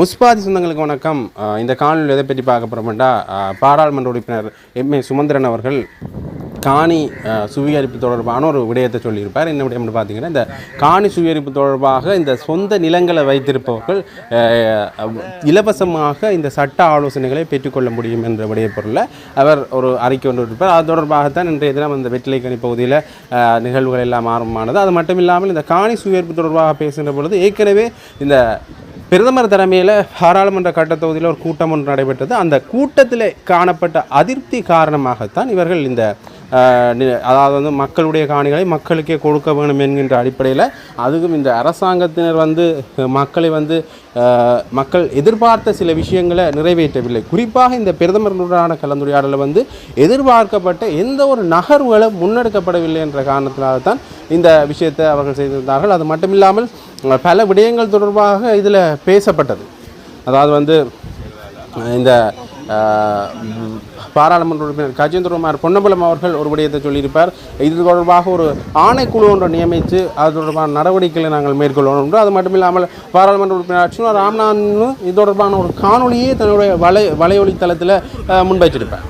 முஸ்பாதி சொந்தங்களுக்கு வணக்கம். இந்த காணொலியில் எதை பற்றி பார்க்க போகிறோம்டா பாராளுமன்ற உறுப்பினர் எம் ஏ சுமந்திரன் அவர்கள் காணி சுவீகரிப்பு தொடர்பான ஒரு விடயத்தை சொல்லியிருப்பார். என்ன விடயம்னு பார்த்தீங்கன்னா இந்த காணி சுவீகரிப்பு தொடர்பாக இந்த சொந்த நிலங்களை வைத்திருப்பவர்கள் இலவசமாக இந்த சட்ட ஆலோசனைகளை பெற்றுக்கொள்ள முடியும் என்ற விடய பொருளில் அவர் ஒரு அறிக்கை கொண்டு இருப்பார் அது தொடர்பாகத்தான் இன்றைய தினம் இந்த வெற்றிலைக்கணி பகுதியில் நிகழ்வுகள் எல்லாம் ஆரம்பமானது. அது மட்டும் இல்லாமல் இந்த காணி சுவீகரிப்பு தொடர்பாக பேசுகின்ற பொழுது ஏற்கனவே இந்த பிரதமர் தலைமையில் பாராளுமன்ற கட்ட தொகுதியில் ஒரு கூட்டம் ஒன்று நடைபெற்றது. அந்த கூட்டத்தில் காணப்பட்ட அதிருப்தி காரணமாகத்தான் இவர்கள் இந்த அதாவது வந்து மக்களுடைய காணிகளை மக்களுக்கே கொடுக்க வேண்டும் என்கின்ற அடிப்படையில் அதுவும் இந்த அரசாங்கத்தினர் வந்து மக்களை வந்து மக்கள் எதிர்பார்த்த சில விஷயங்களை நிறைவேற்றவில்லை. குறிப்பாக இந்த பிரதமருடனான கலந்துரையாடலில் வந்து எதிர்பார்க்கப்பட்ட எந்த ஒரு நகர்வுகளும் முன்னெடுக்கப்படவில்லை என்ற காரணத்தினால்தான் இந்த விஷயத்தை அவர்கள் செய்திருந்தார்கள். அது மட்டும் இல்லாமல் பல விடயங்கள் தொடர்பாக இதில் பேசப்பட்டது. அதாவது வந்து இந்த பாராளுமன்ற உறுப்பினர் கஜேந்திரகுமார் பொன்னம்பலம் அவர்கள் ஒரு விடயத்தை சொல்லியிருப்பார். இது தொடர்பாக ஒரு ஆணைக்குழு ஒன்றை நியமித்து அது தொடர்பான நடவடிக்கைகளை நாங்கள் மேற்கொள்ளணும் என்று. அது மட்டும் இல்லாமல் பாராளுமன்ற உறுப்பினர் அர்ச்சுனா ராம்நாத்னு இது தொடர்பான ஒரு காணொளியே தன்னுடைய வலை வலையொலி தளத்தில் முன்வைச்சிருப்பார்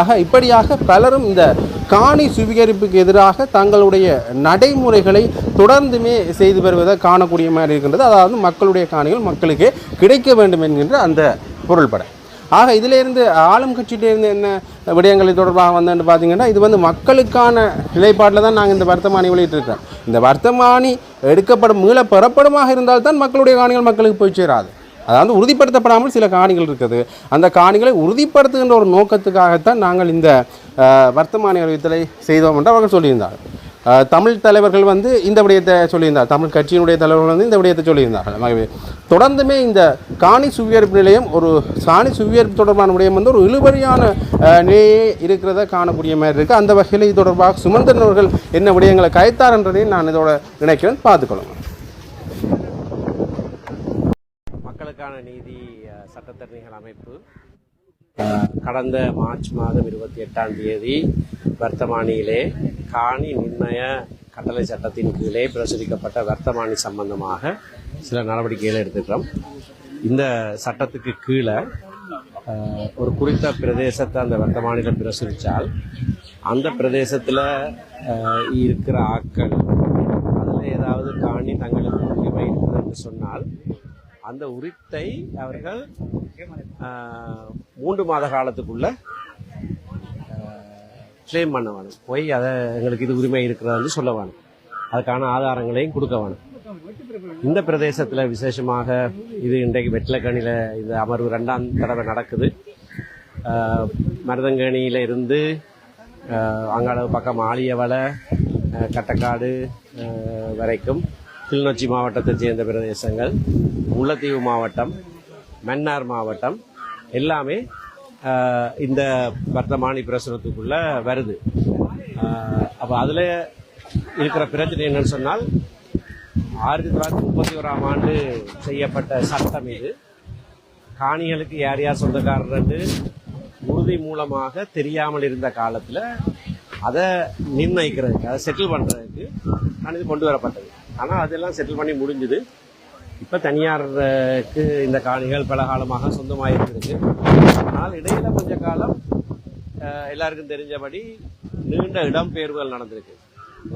ஆக இப்படியாக பலரும் இந்த காணி சுவீகரிப்புக்கு எதிராக தங்களுடைய நடைமுறைகளை தொடர்ந்துமே செய்து வருவதை காணக்கூடிய மாதிரி இருக்கின்றது. அதாவது மக்களுடைய காணிகள் மக்களுக்கு கிடைக்க வேண்டும் என்கின்ற அந்த பொருள்பட. ஆக இதிலேருந்து ஆளும் கட்சியிலேருந்து என்ன விடயங்களை தொடர்பாக வந்தேன்னு பார்த்தீங்கன்னா இது வந்து மக்களுக்கான நிலைப்பாட்டில் தான் நாங்கள் இந்த வர்த்தமானி வெளியிட்டிருக்கிறோம். இந்த வர்த்தமானி எடுக்கப்படும் மீள பெறப்படுமாக இருந்தால்தான் மக்களுடைய காணிகள் மக்களுக்கு போய் சேராது. அதாவது உறுதிப்படுத்தப்படாமல் சில காணிகள் இருக்குது. அந்த காணிகளை உறுதிப்படுத்துகின்ற ஒரு நோக்கத்துக்காகத்தான் நாங்கள் இந்த வர்த்தமான வர்த்தமானி அறிவித்தலை செய்தோம் என்று அவர்கள் சொல்லியிருந்தார். தமிழ் தலைவர்கள் வந்து இந்த விடயத்தை சொல்லியிருந்தார். தமிழ் கட்சியினுடைய தலைவர்கள் வந்து இந்த விடயத்தை சொல்லியிருந்தார்கள். ஆகவே தொடர்ந்துமே இந்த காணி சுவீகரிப்பு நிலையம் ஒரு காணி சுவியர்ப்பு தொடர்பான விடயம் வந்து ஒரு இழுபறியான நிலையே இருக்கிறத காணக்கூடிய மாதிரி இருக்குது அந்த வகையில் இது தொடர்பாக சுமந்திரன் அவர்கள் என்ன விடயங்களை கயத்தார் என்றதையும் நான் இதோட நினைக்கிறேன் பார்த்துக்கொள்ளுங்கள். மக்களுக்கான நீதி சட்டத்தரணிகள் அமைப்பு. கடந்த மார்ச் மாதம் இருபத்தி எட்டாம் தேதி வர்த்தமானியிலே காணி நிர்ணய கட்டளை சட்டத்தின் கீழே பிரசுரிக்கப்பட்ட வர்த்தமானி சம்பந்தமாக சில நடவடிக்கைகளை எடுத்துக்கிறோம் இந்த சட்டத்துக்கு கீழே ஒரு குறித்த பிரதேசத்தை அந்த வர்த்தமானிகள் பிரசுரித்தால் அந்த பிரதேசத்தில் இருக்கிற ஆக்கள் அதில் ஏதாவது காணி தங்களுக்கு உரிமை இருக்குது என்று சொன்னால் அந்த உரித்தை அவர்கள் மூன்று மாத காலத்துக்குள்ள கிளைம் பண்ண வேணும் போய் அதை எங்களுக்கு இது உரிமை இருக்கிறதுன்னு சொல்ல வேணும் அதுக்கான ஆதாரங்களையும் கொடுக்க வேணும் இந்த பிரதேசத்தில் விசேஷமாக இது இன்றைக்கு வெற்றிலக்கணியில் இந்த அமர்வு ரெண்டாம் தடவை நடக்குது. மருதங்கணியில் இருந்து அங்காளவு பக்கம் ஆலியவளை கட்டக்காடு வரைக்கும் கிளிநொச்சி மாவட்டத்தைச் சேர்ந்த பிரதேசங்கள் முல்லைத்தீவு மாவட்டம் மன்னார் மாவட்டம் எல்லாமே இந்த வர்த்தமானி பிரசுரத்துக்குள்ளே வருது. அப்போ அதில் இருக்கிற பிரச்சனை என்னன்னு சொன்னால் ஆயிரத்தி தொள்ளாயிரத்தி முப்பத்தி ஓராம் ஆண்டு செய்யப்பட்ட சட்டம் இது. காணிகளுக்கு யார் யார் சொந்தக்காரர்னு உறுதி மூலமாக தெரியாமல் இருந்த காலத்தில் அதை நிர்ணயிக்கிறதுக்கு அதை செட்டில் பண்ணுறதுக்கு நான் இது கொண்டு வரப்பட்டது. ஆனால் அதெல்லாம் செட்டில் பண்ணி முடிஞ்சுது. இப்போ தனியாருக்கு இந்த காணிகள் பல காலமாக சொந்தமாக இருந்திருக்கு ஆனால் இடையில் கொஞ்ச காலம் எல்லாருக்கும் தெரிஞ்சபடி நீண்ட இடம்பெயர்வுகள் நடந்திருக்கு.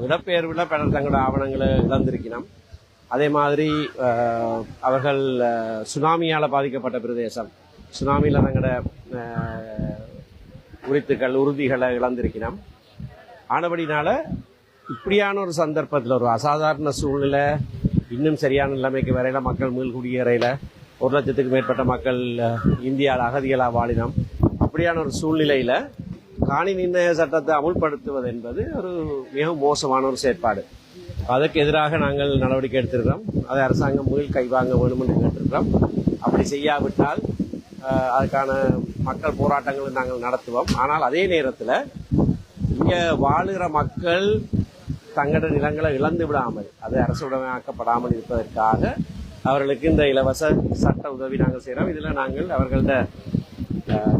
இடப்பெயர்வில் பலர் தங்களோட ஆவணங்களை இழந்திருக்கணும் அதே மாதிரி அவர்கள் சுனாமியால் பாதிக்கப்பட்ட பிரதேசம். சுனாமியில் தங்களோட உரித்துக்கள் உறுதிகளை இழந்திருக்கணும் ஆனபடினால இப்படியான ஒரு சந்தர்ப்பத்தில் ஒரு அசாதாரண சூழ்நிலை இன்னும் சரியான நிலைமைக்கு வரையில் மக்கள் மீள்குடியறையில் ஒரு லட்சத்துக்கு மேற்பட்ட மக்கள் இந்தியாவில் அகதிகளாக வாழினோம். அப்படியான ஒரு சூழ்நிலையில் காணி நிர்ணய சட்டத்தை அமுல்படுத்துவது என்பது ஒரு மிகவும் மோசமான ஒரு செயற்பாடு. அதற்கு எதிராக நாங்கள் நடவடிக்கை எடுத்திருக்கிறோம். அதை அரசாங்கம் மீள் கைவாங்க வேண்டும் என்று கேட்டிருக்கிறோம். அப்படி செய்யாவிட்டால் அதுக்கான மக்கள் போராட்டங்களை நாங்கள் நடத்துவோம். ஆனால் அதே நேரத்தில் இங்கே வாழுகிற மக்கள் தங்களோட நிலங்களை இழந்து விடாமல் அது அரசுடமையாக்கப்படாமல் இருப்பதற்காக அவர்களுக்கு இந்த இலவச சட்ட உதவி நாங்கள் செய்கிறோம் இதில் நாங்கள் அவர்கள்ட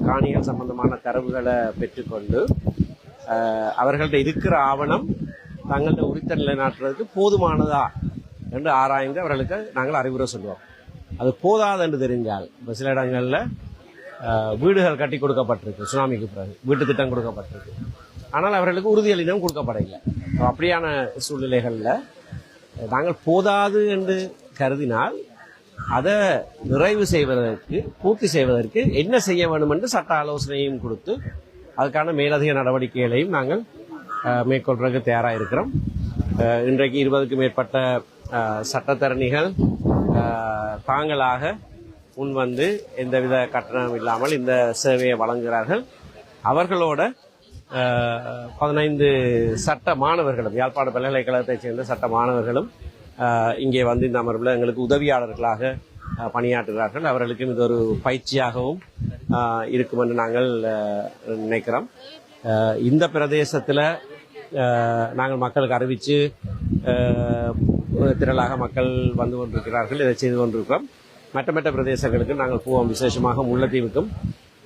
காணிகள் சம்பந்தமான தரவுகளை பெற்றுக்கொண்டு அஹ், அவர்கள்ட்ட இருக்கிற ஆவணம் தங்கள்கிட்ட உரித்த நிலைநாட்டுறதுக்கு போதுமானதா என்று ஆராய்ந்து அவர்களுக்கு நாங்கள் அறிவுரை சொல்லுவோம். அது போதாது என்று தெரிஞ்சால் இப்போ சில இடங்களில் வீடுகள் கட்டி கொடுக்கப்பட்டிருக்கு சுனாமிக்கு பிறகு வீட்டு திட்டம் கொடுக்கப்பட்டிருக்கு. ஆனால் அவர்களுக்கு உறுதியளிதம் கொடுக்கப்படவில்லை. அப்படியான சூழ்நிலைகளில் நாங்கள் போதாது என்று கருதினால் அதை நிறைவு செய்வதற்கு பூர்த்தி செய்வதற்கு என்ன செய்ய வேண்டும் என்று சட்ட ஆலோசனையும் கொடுத்து அதுக்கான மேலதிக நடவடிக்கைகளையும் நாங்கள் மேற்கொள்றதுக்கு தயாராக இருக்கிறோம் இன்றைக்கு இருபதுக்கும் மேற்பட்ட சட்டத்தரணிகள் தாங்களாக முன் வந்து எந்தவித கட்டணம் இல்லாமல் இந்த சேவையை வழங்குகிறார்கள். அவர்களோட பதினைந்து சட்ட மாணவர்களும் யாழ்ப்பாண பல்கலைக்கழகத்தைச் சேர்ந்த சட்ட மாணவர்களும் இங்கே வந்து இந்த அமர்வில் எங்களுக்கு உதவியாளர்களாக பணியாற்றுகிறார்கள். அவர்களுக்கும் இது ஒரு பயிற்சியாகவும் இருக்கும் என்று நாங்கள் நினைக்கிறோம். இந்த பிரதேசத்தில் நாங்கள் மக்களுக்கு அறிவித்து திரளாக மக்கள் வந்து கொண்டிருக்கிறார்கள் இதை செய்து கொண்டிருக்கிறோம். மற்ற மற்ற பிரதேசங்களுக்கு நாங்கள் போவோம். விசேஷமாக முல்லைத்தீவுக்கும்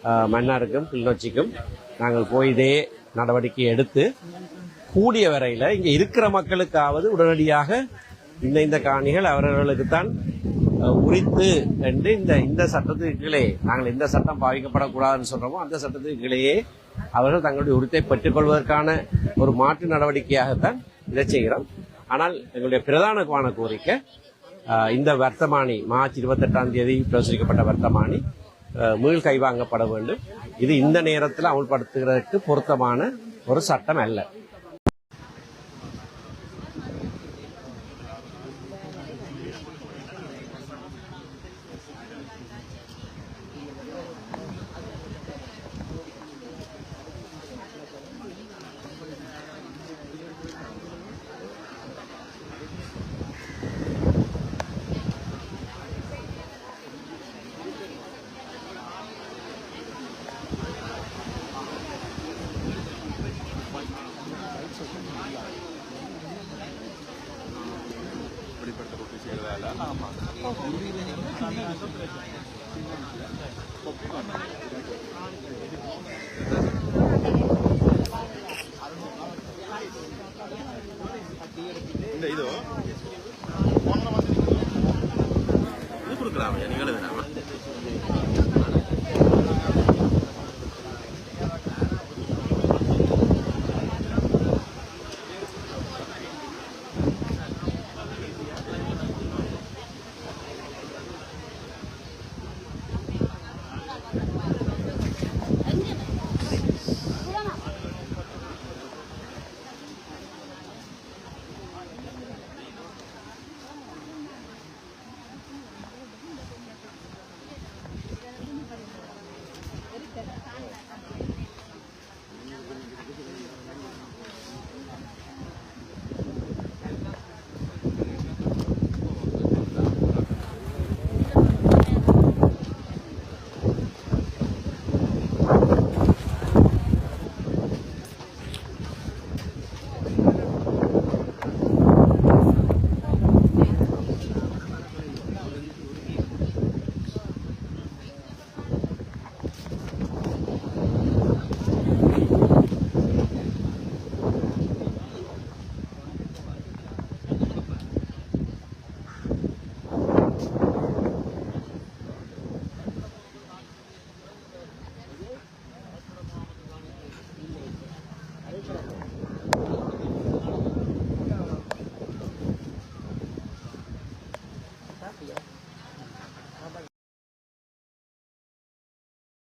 மன்னாருக்கும் கிளிநொச்சிக்கும் நாங்கள் போய் இதே நடவடிக்கை எடுத்து கூடிய வரையில் இங்கே இருக்கிற மக்களுக்காவது உடனடியாக இந்த இந்த காணிகள் அவர்களுக்கு தான் உரித்து என்று இந்த இந்த சட்டத்துக்கு கீழே நாங்கள் இந்த சட்டம் பாவிக்கப்படக்கூடாதுன்னு சொல்கிறோமோ அந்த சட்டத்துக்கு கீழேயே அவர்கள் தங்களுடைய உரித்தை பெற்றுக்கொள்வதற்கான ஒரு மாற்று நடவடிக்கையாகத்தான் இதை செய்கிறோம். ஆனால் எங்களுடைய பிரதான கோரிக்கை இந்த வர்த்தமானி மார்ச் இருபத்தெட்டாம் தேதி பிரசுரிக்கப்பட்ட வர்த்தமானி மீள் கைவாங்கப்பட வேண்டும். இது இந்த நேரத்தில் அமுல்படுத்துகிறதுக்கு பொருத்தமான ஒரு சட்டம் அல்ல. இந்த